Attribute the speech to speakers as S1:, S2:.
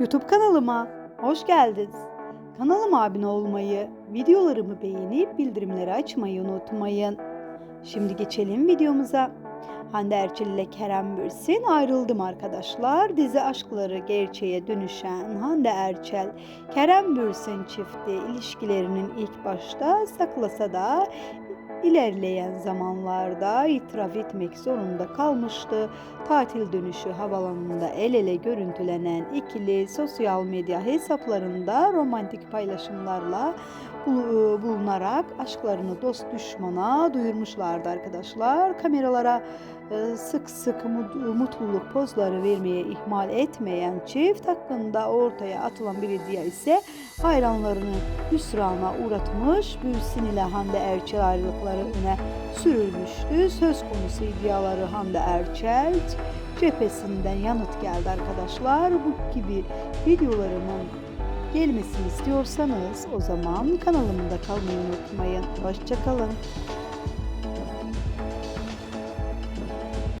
S1: YouTube kanalıma hoş geldiniz. Kanalıma abone olmayı, videolarımı beğenip bildirimleri açmayı unutmayın. Şimdi geçelim videomuza. Hande Erçel ile Kerem Bürsin ayrıldım arkadaşlar. Dizi aşkları gerçeğe dönüşen Hande Erçel, Kerem Bürsin çifti ilişkilerinin ilk başta saklasa da ilerleyen zamanlarda itiraf etmek zorunda kalmıştı. Tatil dönüşü havalanında el ele görüntülenen ikili sosyal medya hesaplarında romantik paylaşımlarla bu- bulunarak aşklarını dost düşmana duyurmuşlardı arkadaşlar. Kameralara e, sık sık mut- mutluluk pozları vermeye ihmal etmeyen çift hakkında ortaya atılan bir iddia ise hayranlarını hüsrana uğratmış. Bülsin ile Hande Erçel ayrılıkları öne sürülmüştü. Söz konusu iddiaları Hande Erçel cephesinden yanıt geldi arkadaşlar. Bu gibi videolarımın gelmesini istiyorsanız o zaman kanalımda kalmayı unutmayın. Hoşçakalın.